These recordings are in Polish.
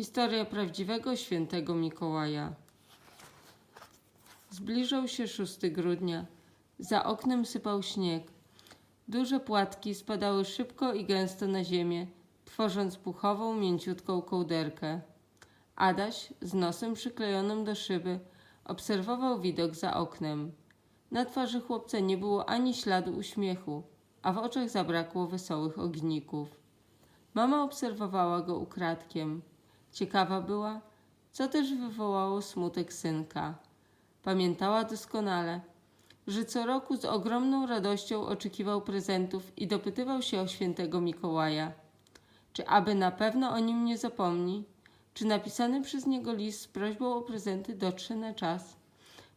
Historia prawdziwego świętego Mikołaja. Zbliżał się 6 grudnia. Za oknem sypał śnieg. Duże płatki spadały szybko i gęsto na ziemię, tworząc puchową, mięciutką kołderkę. Adaś, z nosem przyklejonym do szyby, obserwował widok za oknem. Na twarzy chłopca nie było ani śladu uśmiechu, a w oczach zabrakło wesołych ogników. Mama obserwowała go ukradkiem. Ciekawa była, co też wywołało smutek synka. Pamiętała doskonale, że co roku z ogromną radością oczekiwał prezentów i dopytywał się o świętego Mikołaja. Czy aby na pewno o nim nie zapomni? Czy napisany przez niego list z prośbą o prezenty dotrze na czas?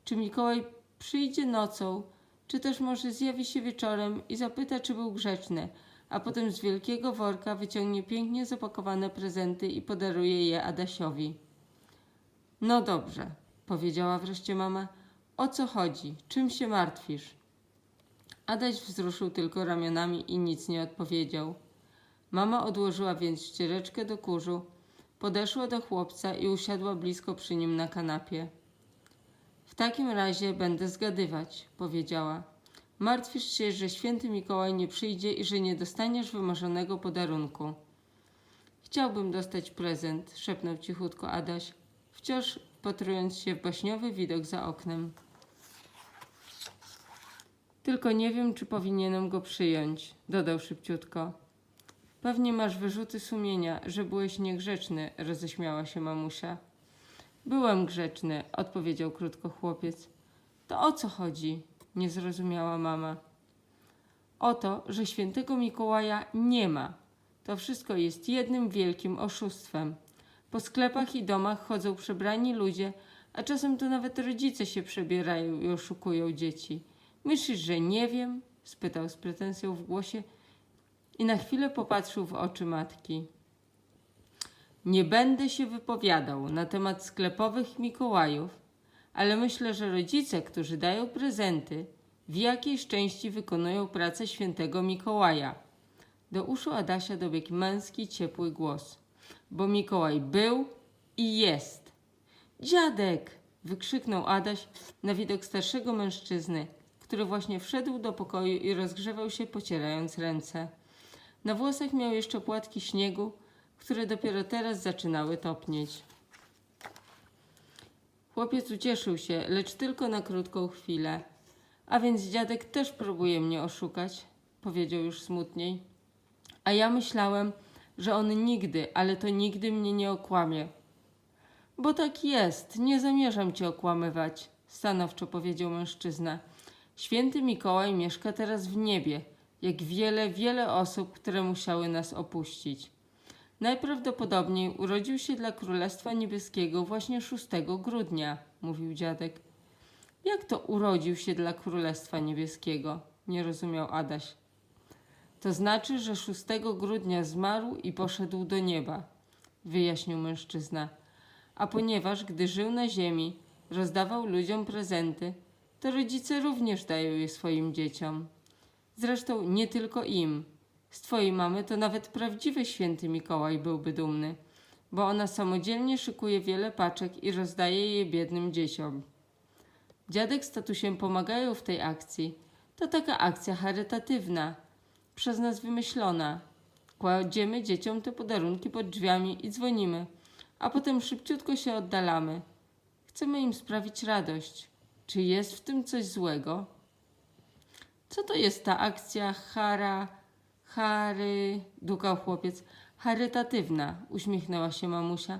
Czy Mikołaj przyjdzie nocą, czy też może zjawi się wieczorem i zapyta, czy był grzeczny, a potem z wielkiego worka wyciągnie pięknie zapakowane prezenty i podaruje je Adasiowi. No dobrze, powiedziała wreszcie mama. O co chodzi? Czym się martwisz? Adaś wzruszył tylko ramionami i nic nie odpowiedział. Mama odłożyła więc ściereczkę do kurzu, podeszła do chłopca i usiadła blisko przy nim na kanapie. W takim razie będę zgadywać, powiedziała. Martwisz się, że święty Mikołaj nie przyjdzie i że nie dostaniesz wymarzonego podarunku. Chciałbym dostać prezent, szepnął cichutko Adaś, wciąż wpatrując się w baśniowy widok za oknem. Tylko nie wiem, czy powinienem go przyjąć, dodał szybciutko. Pewnie masz wyrzuty sumienia, że byłeś niegrzeczny, roześmiała się mamusia. Byłem grzeczny, odpowiedział krótko chłopiec. To o co chodzi? Nie zrozumiała mama. O to, że świętego Mikołaja nie ma. To wszystko jest jednym wielkim oszustwem. Po sklepach i domach chodzą przebrani ludzie, a czasem to nawet rodzice się przebierają i oszukują dzieci. Myślisz, że nie wiem? spytał z pretensją w głosie i na chwilę popatrzył w oczy matki. Nie będę się wypowiadał na temat sklepowych Mikołajów, ale myślę, że rodzice, którzy dają prezenty, w jakiejś części wykonują pracę świętego Mikołaja. Do uszu Adasia dobiegł męski, ciepły głos. Bo Mikołaj był i jest. Dziadek! wykrzyknął Adaś na widok starszego mężczyzny, który właśnie wszedł do pokoju i rozgrzewał się, pocierając ręce. Na włosach miał jeszcze płatki śniegu, które dopiero teraz zaczynały topnieć. Chłopiec ucieszył się, lecz tylko na krótką chwilę. A więc dziadek też próbuje mnie oszukać, powiedział już smutniej. A ja myślałem, że on nigdy, ale to nigdy mnie nie okłamie. Bo tak jest, nie zamierzam cię okłamywać, stanowczo powiedział mężczyzna. Święty Mikołaj mieszka teraz w niebie, jak wiele, wiele osób, które musiały nas opuścić. Najprawdopodobniej urodził się dla Królestwa Niebieskiego właśnie 6 grudnia, mówił dziadek. Jak to urodził się dla Królestwa Niebieskiego? Nie rozumiał Adaś. To znaczy, że 6 grudnia zmarł i poszedł do nieba, wyjaśnił mężczyzna. A ponieważ, gdy żył na ziemi, rozdawał ludziom prezenty, to rodzice również dają je swoim dzieciom. Zresztą nie tylko im. Z twojej mamy to nawet prawdziwy święty Mikołaj byłby dumny, bo ona samodzielnie szykuje wiele paczek i rozdaje je biednym dzieciom. Dziadek z tatusiem pomagają w tej akcji. To taka akcja charytatywna, przez nas wymyślona. Kładziemy dzieciom te podarunki pod drzwiami i dzwonimy, a potem szybciutko się oddalamy. Chcemy im sprawić radość. Czy jest w tym coś złego? Co to jest ta akcja chara, chary, dukał chłopiec. Charytatywna, uśmiechnęła się mamusia.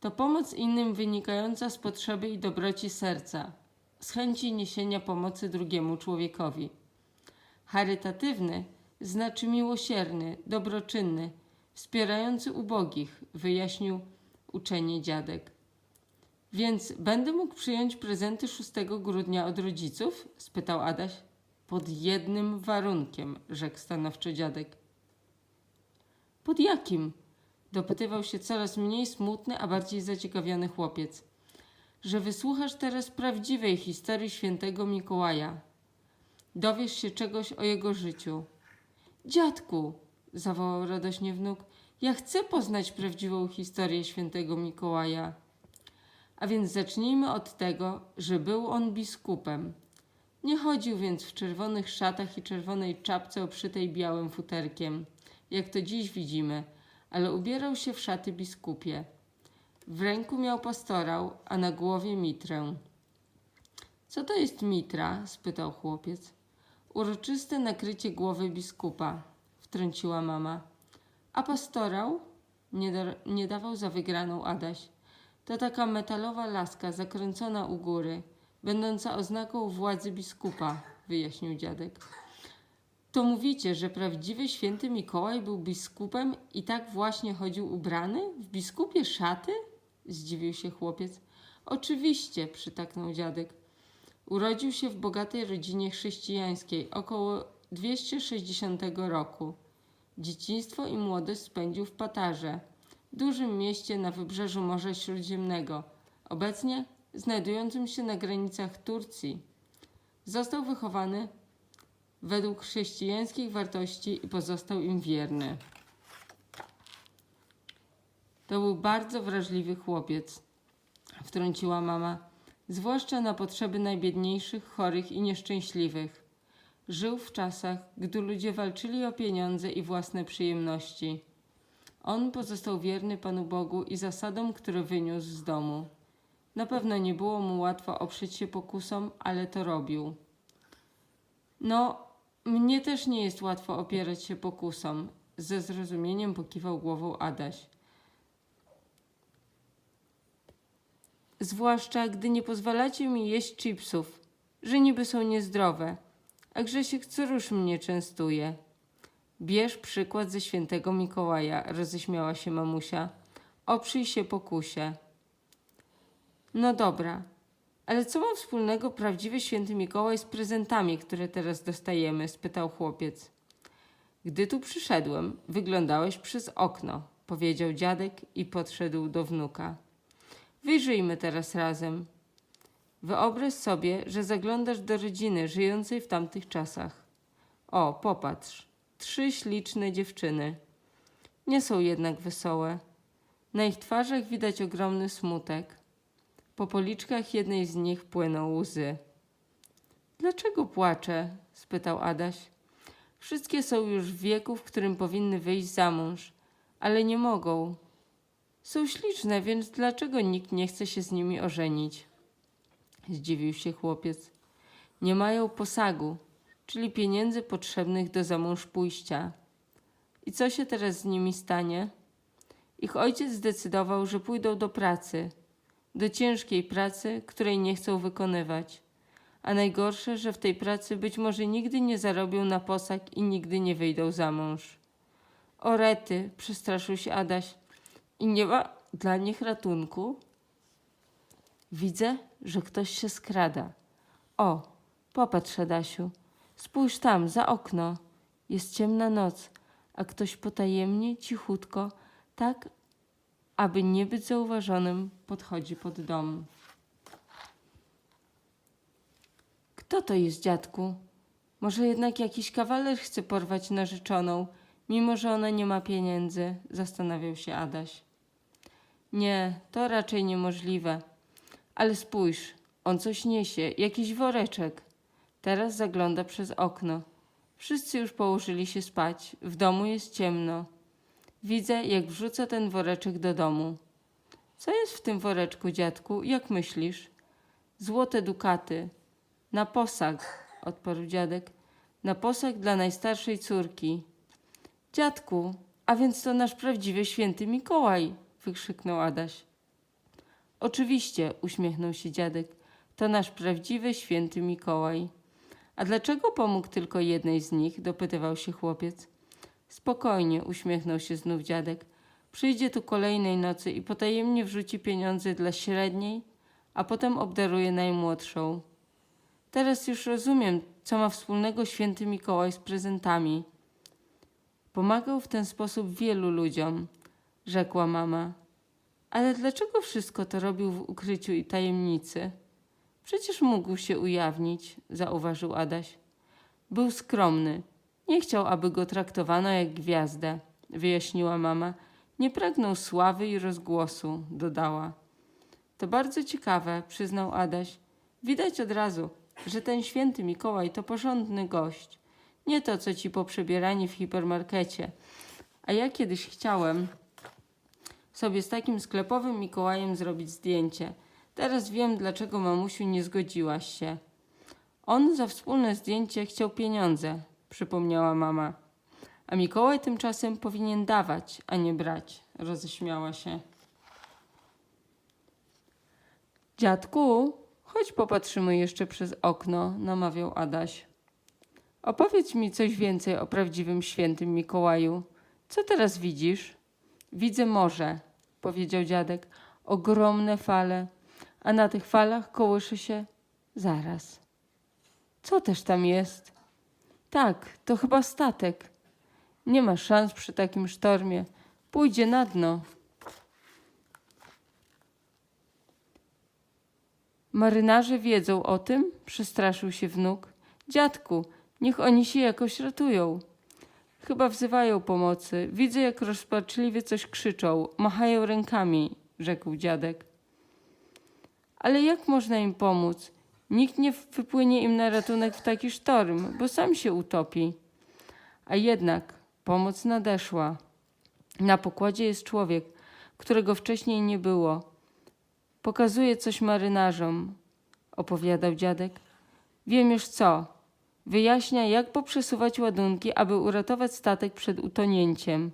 To pomoc innym wynikająca z potrzeby i dobroci serca, z chęci niesienia pomocy drugiemu człowiekowi. Charytatywny znaczy miłosierny, dobroczynny, wspierający ubogich, wyjaśnił uczenie dziadek. Więc będę mógł przyjąć prezenty 6 grudnia od rodziców? spytał Adaś. Pod jednym warunkiem, rzekł stanowczo dziadek. Pod jakim? dopytywał się coraz mniej smutny, a bardziej zaciekawiony chłopiec. Że wysłuchasz teraz prawdziwej historii świętego Mikołaja. Dowiesz się czegoś o jego życiu. Dziadku, zawołał radośnie wnuk, Ja chcę poznać prawdziwą historię świętego Mikołaja. A więc zacznijmy od tego, że był on biskupem. Nie chodził więc w czerwonych szatach i czerwonej czapce obszytej białym futerkiem, jak to dziś widzimy, ale ubierał się w szaty biskupie. W ręku miał pastorał, a na głowie mitrę. Co to jest mitra? spytał chłopiec. Uroczyste nakrycie głowy biskupa, wtrąciła mama. A pastorał? Nie, nie dawał za wygraną Adaś. To taka metalowa laska zakręcona u góry, będąca oznaką władzy biskupa, wyjaśnił dziadek. To mówicie, że prawdziwy święty Mikołaj był biskupem i tak właśnie chodził ubrany? W biskupie szaty? Zdziwił się chłopiec. Oczywiście, przytaknął dziadek. Urodził się w bogatej rodzinie chrześcijańskiej około 260 roku. Dzieciństwo i młodość spędził w Patarze, dużym mieście na wybrzeżu Morza Śródziemnego, obecnie znajdującym się na granicach Turcji. Został wychowany według chrześcijańskich wartości i pozostał im wierny. To był bardzo wrażliwy chłopiec, wtrąciła mama, zwłaszcza na potrzeby najbiedniejszych, chorych i nieszczęśliwych. Żył w czasach, gdy ludzie walczyli o pieniądze i własne przyjemności. On pozostał wierny Panu Bogu i zasadom, które wyniósł z domu. Na pewno nie było mu łatwo oprzeć się pokusom, ale to robił. No, mnie też nie jest łatwo opierać się pokusom. Ze zrozumieniem pokiwał głową Adaś. Zwłaszcza, gdy nie pozwalacie mi jeść chipsów, że niby są niezdrowe, a Grzesiek córuż mnie częstuje. Bierz przykład ze świętego Mikołaja, roześmiała się mamusia. Oprzyj się pokusie. No dobra, ale co ma wspólnego prawdziwy święty Mikołaj z prezentami, które teraz dostajemy? spytał chłopiec. Gdy tu przyszedłem, wyglądałeś przez okno, powiedział dziadek i podszedł do wnuka. Wyjrzyjmy teraz razem. Wyobraź sobie, że zaglądasz do rodziny żyjącej w tamtych czasach. O, popatrz, trzy śliczne dziewczyny. Nie są jednak wesołe. Na ich twarzach widać ogromny smutek. Po policzkach jednej z nich płyną łzy. Dlaczego płacze? spytał Adaś. Wszystkie są już w wieku, w którym powinny wyjść za mąż, ale nie mogą. Są śliczne, więc dlaczego nikt nie chce się z nimi ożenić? Zdziwił się chłopiec. Nie mają posagu, czyli pieniędzy potrzebnych do zamąż pójścia. I co się teraz z nimi stanie? Ich ojciec zdecydował, że pójdą do pracy, do ciężkiej pracy, której nie chcą wykonywać. A najgorsze, że w tej pracy być może nigdy nie zarobią na posag i nigdy nie wyjdą za mąż. O rety, przestraszył się Adaś. I nie ma dla nich ratunku? Widzę, że ktoś się skrada. O, popatrz, Adasiu. Spójrz tam, za okno. Jest ciemna noc, a ktoś potajemnie, cichutko, tak, aby nie być zauważonym, podchodzi pod dom. Kto to jest, dziadku? Może jednak jakiś kawaler chce porwać narzeczoną, mimo że ona nie ma pieniędzy, zastanawiał się Adaś. Nie, to raczej niemożliwe. Ale spójrz, on coś niesie, jakiś woreczek. Teraz zagląda przez okno. Wszyscy już położyli się spać, w domu jest ciemno. Widzę, jak wrzuca ten woreczek do domu. Co jest w tym woreczku, dziadku? Jak myślisz? Złote dukaty. Na posag, odparł dziadek. Na posag dla najstarszej córki. Dziadku, a więc to nasz prawdziwy święty Mikołaj, wykrzyknął Adaś. Oczywiście, uśmiechnął się dziadek. To nasz prawdziwy święty Mikołaj. A dlaczego pomógł tylko jednej z nich? dopytywał się chłopiec. Spokojnie, uśmiechnął się znów dziadek. Przyjdzie tu kolejnej nocy i potajemnie wrzuci pieniądze dla średniej, a potem obdaruje najmłodszą. Teraz już rozumiem, co ma wspólnego święty Mikołaj z prezentami. Pomagał w ten sposób wielu ludziom, rzekła mama. Ale dlaczego wszystko to robił w ukryciu i tajemnicy? Przecież mógł się ujawnić, zauważył Adaś. Był skromny. Nie chciał, aby go traktowano jak gwiazdę, wyjaśniła mama Nie pragnął sławy i rozgłosu, dodała. To bardzo ciekawe, przyznał Adaś. Widać od razu, że ten święty Mikołaj to porządny gość. Nie to, co ci poprzebierani w hipermarkecie. A ja kiedyś chciałem sobie z takim sklepowym Mikołajem zrobić zdjęcie. Teraz wiem, dlaczego mamusiu nie zgodziłaś się. On za wspólne zdjęcie chciał pieniądze, przypomniała mama. A Mikołaj tymczasem powinien dawać, a nie brać, roześmiała się. Dziadku, chodź popatrzymy jeszcze przez okno, namawiał Adaś. Opowiedz mi coś więcej o prawdziwym świętym Mikołaju. Co teraz widzisz? Widzę morze, powiedział dziadek. Ogromne fale, a na tych falach kołysze się zaraz. Co też tam jest? Tak, to chyba statek. Nie ma szans przy takim sztormie. Pójdzie na dno. Marynarze wiedzą o tym? Przestraszył się wnuk. Dziadku, niech oni się jakoś ratują. Chyba wzywają pomocy. Widzę, jak rozpaczliwie coś krzyczą, machają rękami, rzekł dziadek. Ale jak można im pomóc? Nikt nie wypłynie im na ratunek w taki sztorm, bo sam się utopi. A jednak pomoc nadeszła. Na pokładzie jest człowiek, którego wcześniej nie było. Pokazuje coś marynarzom, opowiadał dziadek. Wiem już co. Wyjaśnia, jak poprzesuwać ładunki, aby uratować statek przed utonięciem.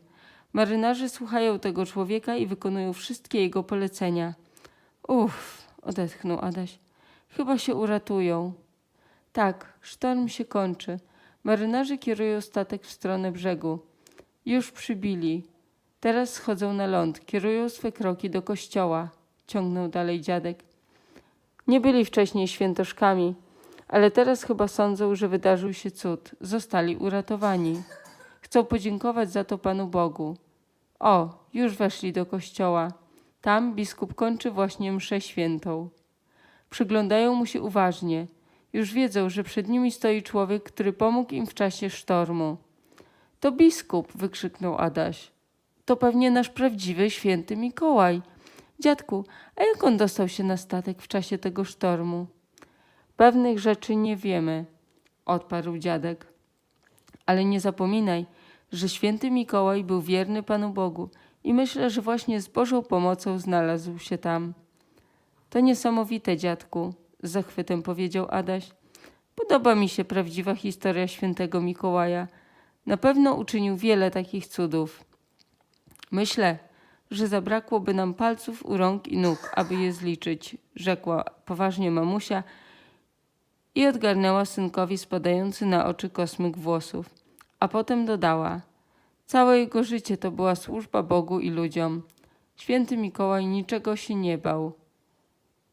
Marynarze słuchają tego człowieka i wykonują wszystkie jego polecenia. Uff, odetchnął Adaś. Chyba się uratują. Tak, sztorm się kończy. Marynarze kierują statek w stronę brzegu. Już przybili. Teraz schodzą na ląd, kierują swe kroki do kościoła, ciągnął dalej dziadek. Nie byli wcześniej świętoszkami, ale teraz chyba sądzą, że wydarzył się cud. Zostali uratowani. Chcą podziękować za to Panu Bogu. O, już weszli do kościoła. Tam biskup kończy właśnie mszę świętą. Przyglądają mu się uważnie. Już wiedzą, że przed nimi stoi człowiek, który pomógł im w czasie sztormu. To biskup, wykrzyknął Adaś. To pewnie nasz prawdziwy święty Mikołaj. Dziadku, a jak on dostał się na statek w czasie tego sztormu? Pewnych rzeczy nie wiemy, odparł dziadek. Ale nie zapominaj, że święty Mikołaj był wierny Panu Bogu i myślę, że właśnie z Bożą pomocą znalazł się tam. To niesamowite, dziadku, z zachwytem powiedział Adaś. Podoba mi się prawdziwa historia świętego Mikołaja. Na pewno uczynił wiele takich cudów. Myślę, że zabrakłoby nam palców u rąk i nóg, aby je zliczyć, rzekła poważnie mamusia i odgarnęła synkowi spadający na oczy kosmyk włosów. A potem dodała: Całe jego życie to była służba Bogu i ludziom. Święty Mikołaj niczego się nie bał.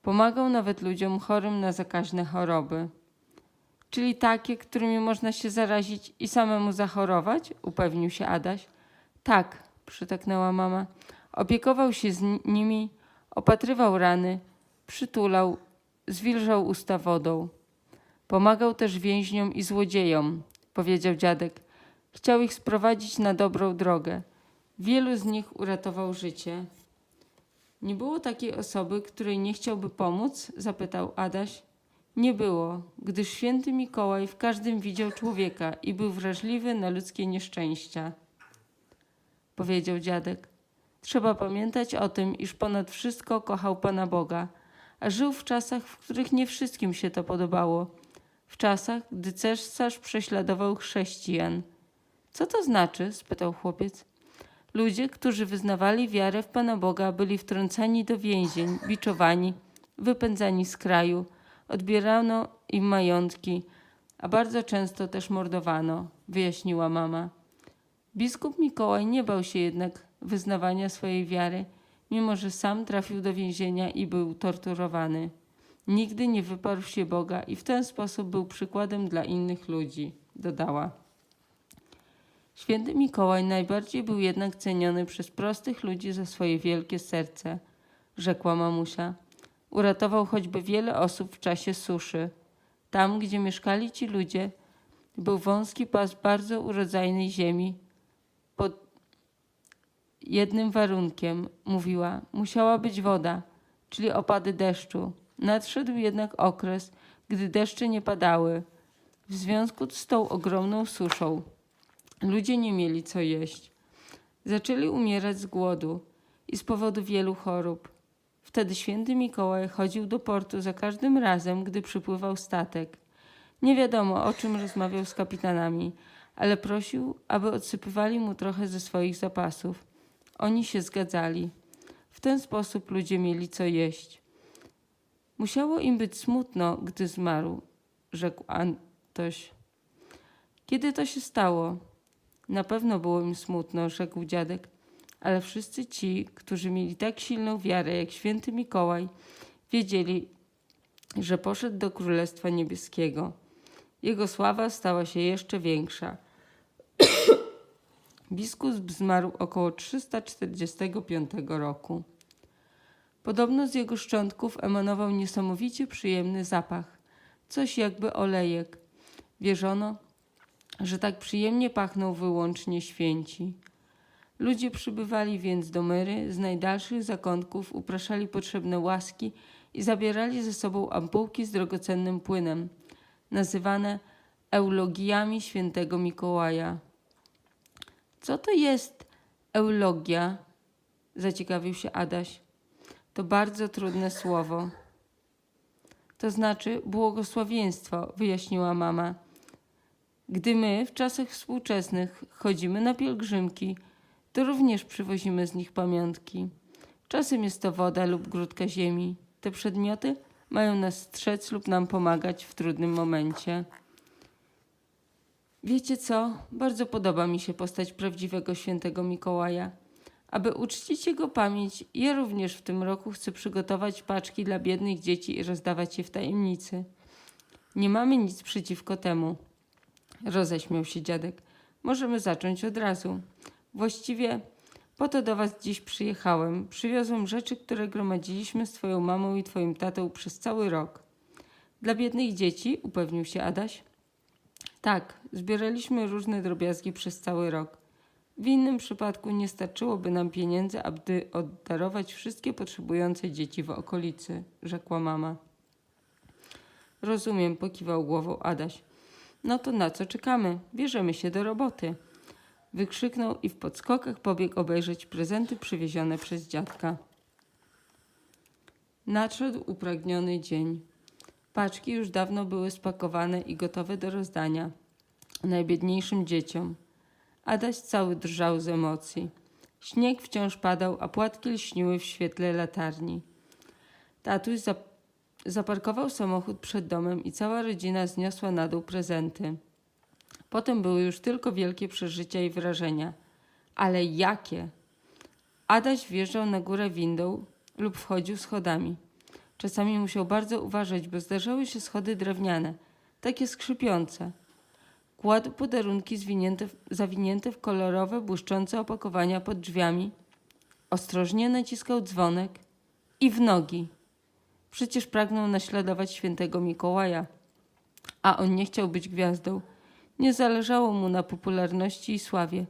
Pomagał nawet ludziom chorym na zakaźne choroby. Czyli takie, którymi można się zarazić i samemu zachorować? upewnił się Adaś. Tak, przytaknęła mama. Opiekował się z nimi, opatrywał rany, przytulał, zwilżał usta wodą. Pomagał też więźniom i złodziejom, powiedział dziadek. Chciał ich sprowadzić na dobrą drogę. Wielu z nich uratował życie. Nie było takiej osoby, której nie chciałby pomóc? zapytał Adaś. Nie było, gdyż święty Mikołaj w każdym widział człowieka i był wrażliwy na ludzkie nieszczęścia. Powiedział dziadek. Trzeba pamiętać o tym, iż ponad wszystko kochał Pana Boga, a żył w czasach, w których nie wszystkim się to podobało. W czasach, gdy cesarz prześladował chrześcijan. Co to znaczy? spytał chłopiec. Ludzie, którzy wyznawali wiarę w Pana Boga, byli wtrącani do więzień, biczowani, wypędzani z kraju, odbierano im majątki, a bardzo często też mordowano, wyjaśniła mama. Biskup Mikołaj nie bał się jednak wyznawania swojej wiary, mimo że sam trafił do więzienia i był torturowany. Nigdy nie wyparł się Boga i w ten sposób był przykładem dla innych ludzi, dodała. Święty Mikołaj najbardziej był jednak ceniony przez prostych ludzi za swoje wielkie serce, rzekła mamusia. Uratował choćby wiele osób w czasie suszy. Tam, gdzie mieszkali ci ludzie, był wąski pas bardzo urodzajnej ziemi, pod, jednym warunkiem, mówiła, musiała być woda, czyli opady deszczu. Nadszedł jednak okres, gdy deszcze nie padały. W związku z tą ogromną suszą ludzie nie mieli co jeść. Zaczęli umierać z głodu i z powodu wielu chorób. Wtedy święty Mikołaj chodził do portu za każdym razem, gdy przypływał statek. Nie wiadomo, o czym rozmawiał z kapitanami, ale prosił, aby odsypywali mu trochę ze swoich zapasów. Oni się zgadzali. W ten sposób ludzie mieli co jeść. Musiało im być smutno, gdy zmarł, rzekł Antoś. Kiedy to się stało? Na pewno było im smutno, rzekł dziadek, ale wszyscy ci, którzy mieli tak silną wiarę jak święty Mikołaj, wiedzieli, że poszedł do Królestwa Niebieskiego. Jego sława stała się jeszcze większa. Biskup zmarł około 345 roku. Podobno z jego szczątków emanował niesamowicie przyjemny zapach, coś jakby olejek. Wierzono, że tak przyjemnie pachną wyłącznie święci. Ludzie przybywali więc do Myry z najdalszych zakątków, upraszali potrzebne łaski i zabierali ze sobą ampułki z drogocennym płynem, nazywane eulogiami świętego Mikołaja. Co to jest eulogia? Zaciekawił się Adaś. To bardzo trudne słowo. To znaczy błogosławieństwo, wyjaśniła mama. Gdy my w czasach współczesnych chodzimy na pielgrzymki, to również przywozimy z nich pamiątki. Czasem jest to woda lub grudka ziemi. Te przedmioty mają nas strzec lub nam pomagać w trudnym momencie. Wiecie co? Bardzo podoba mi się postać prawdziwego świętego Mikołaja. Aby uczcić jego pamięć, ja również w tym roku chcę przygotować paczki dla biednych dzieci i rozdawać je w tajemnicy. Nie mamy nic przeciwko temu. Roześmiał się dziadek. Możemy zacząć od razu. Właściwie po to do was dziś przyjechałem. Przywiozłem rzeczy, które gromadziliśmy z twoją mamą i twoim tatą przez cały rok. Dla biednych dzieci, upewnił się Adaś. Tak, zbieraliśmy różne drobiazgi przez cały rok. W innym przypadku nie starczyłoby nam pieniędzy, aby oddarować wszystkie potrzebujące dzieci w okolicy, rzekła mama. Rozumiem, pokiwał głową Adaś. No to na co czekamy? Bierzemy się do roboty. Wykrzyknął i w podskokach pobiegł obejrzeć prezenty przywiezione przez dziadka. Nadszedł upragniony dzień. Paczki już dawno były spakowane i gotowe do rozdania najbiedniejszym dzieciom. Adaś cały drżał z emocji. Śnieg wciąż padał, a płatki lśniły w świetle latarni. Tatuś zap zaparkował samochód przed domem i cała rodzina zniosła na dół prezenty. Potem były już tylko wielkie przeżycia i wrażenia. Ale jakie! Adaś wjeżdżał na górę windą lub wchodził schodami. Czasami musiał bardzo uważać, bo zdarzały się schody drewniane, takie skrzypiące. Kładł podarunki zwinięte, zawinięte w kolorowe, błyszczące opakowania pod drzwiami. Ostrożnie naciskał dzwonek i w nogi. Przecież pragnął naśladować świętego Mikołaja, a on nie chciał być gwiazdą. Nie zależało mu na popularności i sławie.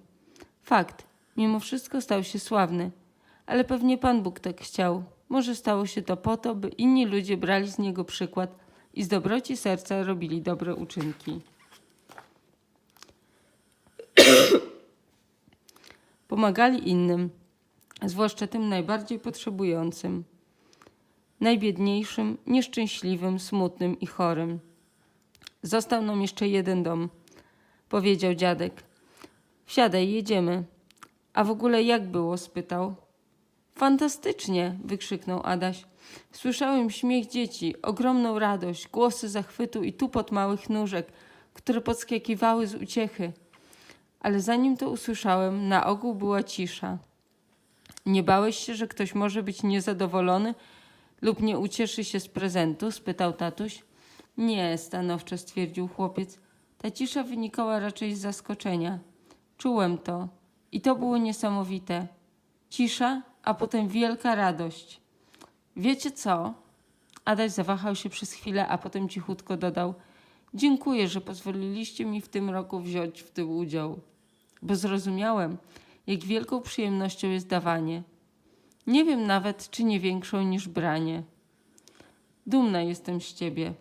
Fakt, mimo wszystko stał się sławny, ale pewnie Pan Bóg tak chciał. Może stało się to po to, by inni ludzie brali z niego przykład i z dobroci serca robili dobre uczynki. Pomagali innym, zwłaszcza tym najbardziej potrzebującym, najbiedniejszym, nieszczęśliwym, smutnym i chorym. Został nam jeszcze jeden dom, powiedział dziadek. Wsiadaj, jedziemy. A w ogóle jak było? spytał. Fantastycznie! wykrzyknął Adaś. Słyszałem śmiech dzieci, ogromną radość, głosy zachwytu i tupot małych nóżek, które podskakiwały z uciechy. Ale zanim to usłyszałem, na ogół była cisza. Nie bałeś się, że ktoś może być niezadowolony lub nie ucieszy się z prezentu? spytał tatuś. Nie, stanowczo stwierdził chłopiec. Ta cisza wynikała raczej z zaskoczenia. Czułem to i to było niesamowite. Cisza, a potem wielka radość. Wiecie co? Adaś zawahał się przez chwilę, a potem cichutko dodał: Dziękuję, że pozwoliliście mi w tym roku wziąć w tym udział, bo zrozumiałem, jak wielką przyjemnością jest dawanie. Nie wiem nawet, czy nie większą niż branie. Dumna jestem z ciebie.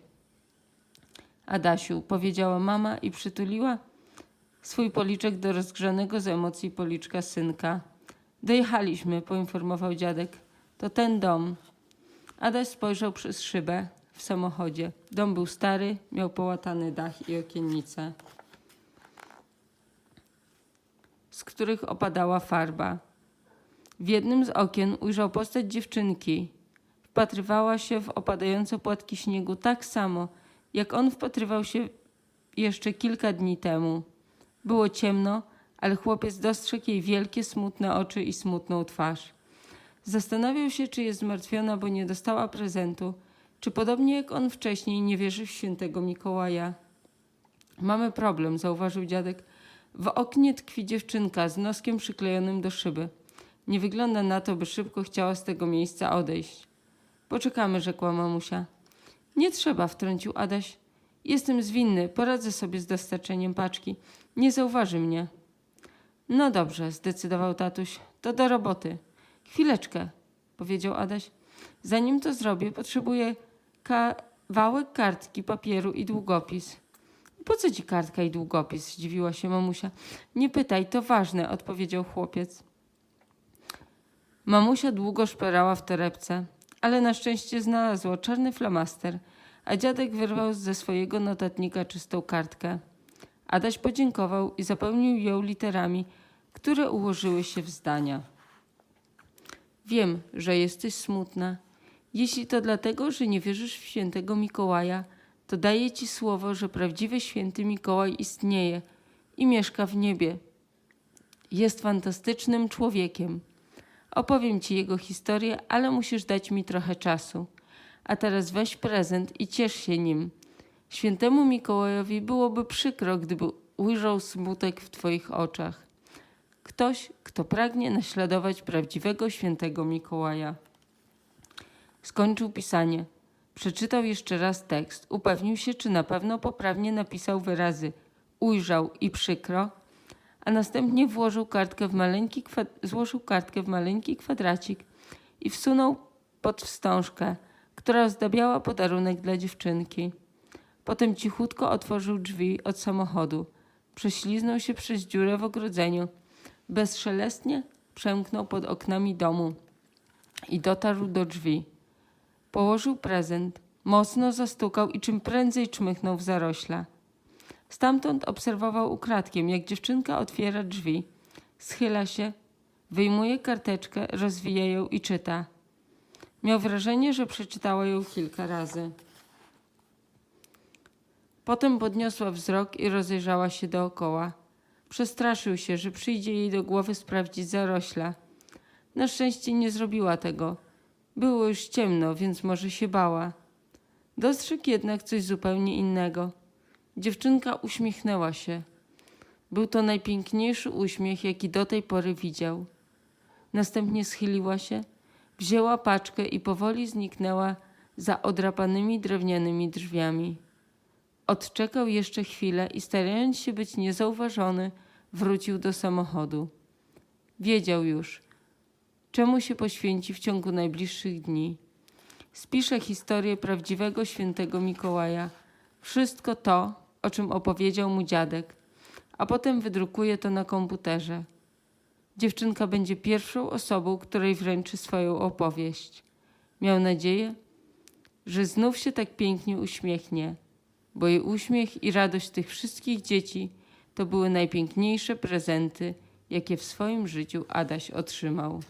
Adasiu, powiedziała mama i przytuliła swój policzek do rozgrzanego z emocji policzka synka. Dojechaliśmy, poinformował dziadek. To ten dom. Adaś spojrzał przez szybę w samochodzie. Dom był stary, miał połatany dach i okiennice, z których opadała farba. W jednym z okien ujrzał postać dziewczynki. Wpatrywała się w opadające płatki śniegu tak samo, jak on wpatrywał się jeszcze kilka dni temu. Było ciemno, ale chłopiec dostrzegł jej wielkie, smutne oczy i smutną twarz. Zastanawiał się, czy jest zmartwiona, bo nie dostała prezentu, czy podobnie jak on wcześniej nie wierzy w świętego Mikołaja. Mamy problem, zauważył dziadek. W oknie tkwi dziewczynka z noskiem przyklejonym do szyby. Nie wygląda na to, by szybko chciała z tego miejsca odejść. Poczekamy, rzekła mamusia. Nie trzeba, wtrącił Adaś. Jestem zwinny, poradzę sobie z dostarczeniem paczki. Nie zauważy mnie. No dobrze, zdecydował tatuś. To do roboty. Chwileczkę, powiedział Adaś. Zanim to zrobię, potrzebuję kawałek kartki, papieru i długopis. Po co ci kartka i długopis? zdziwiła się mamusia. Nie pytaj, to ważne, odpowiedział chłopiec. Mamusia długo szperała w torebce, ale na szczęście znalazła czarny flamaster, a dziadek wyrwał ze swojego notatnika czystą kartkę. Adaś podziękował i zapełnił ją literami, które ułożyły się w zdania. Wiem, że jesteś smutna. Jeśli to dlatego, że nie wierzysz w świętego Mikołaja, to daję ci słowo, że prawdziwy święty Mikołaj istnieje i mieszka w niebie. Jest fantastycznym człowiekiem. Opowiem ci jego historię, ale musisz dać mi trochę czasu. A teraz weź prezent i ciesz się nim. Świętemu Mikołajowi byłoby przykro, gdyby ujrzał smutek w twoich oczach. Ktoś, kto pragnie naśladować prawdziwego świętego Mikołaja. Skończył pisanie. Przeczytał jeszcze raz tekst, upewnił się, czy na pewno poprawnie napisał wyrazy ujrzał i przykro, a następnie włożył kartkę w maleńki złożył kartkę w maleńki kwadracik i wsunął pod wstążkę, która ozdabiała podarunek dla dziewczynki. Potem cichutko otworzył drzwi od samochodu. Prześliznął się przez dziurę w ogrodzeniu. Bezszelestnie przemknął pod oknami domu i dotarł do drzwi. Położył prezent, mocno zastukał i czym prędzej czmychnął w zarośla. Stamtąd obserwował ukradkiem, jak dziewczynka otwiera drzwi. Schyla się, wyjmuje karteczkę, rozwija ją i czyta. Miał wrażenie, że przeczytała ją kilka razy. Potem podniosła wzrok i rozejrzała się dookoła. Przestraszył się, że przyjdzie jej do głowy sprawdzić zarośla. Na szczęście nie zrobiła tego. Było już ciemno, więc może się bała. Dostrzegł jednak coś zupełnie innego. Dziewczynka uśmiechnęła się. Był to najpiękniejszy uśmiech, jaki do tej pory widział. Następnie schyliła się, wzięła paczkę i powoli zniknęła za odrapanymi drewnianymi drzwiami. Odczekał jeszcze chwilę i starając się być niezauważony, wrócił do samochodu. Wiedział już, czemu się poświęci w ciągu najbliższych dni. Spisze historię prawdziwego świętego Mikołaja. Wszystko to, o czym opowiedział mu dziadek, a potem wydrukuje to na komputerze. Dziewczynka będzie pierwszą osobą, której wręczy swoją opowieść. Miał nadzieję, że znów się tak pięknie uśmiechnie, bo jej uśmiech i radość tych wszystkich dzieci to były najpiękniejsze prezenty, jakie w swoim życiu Adaś otrzymał.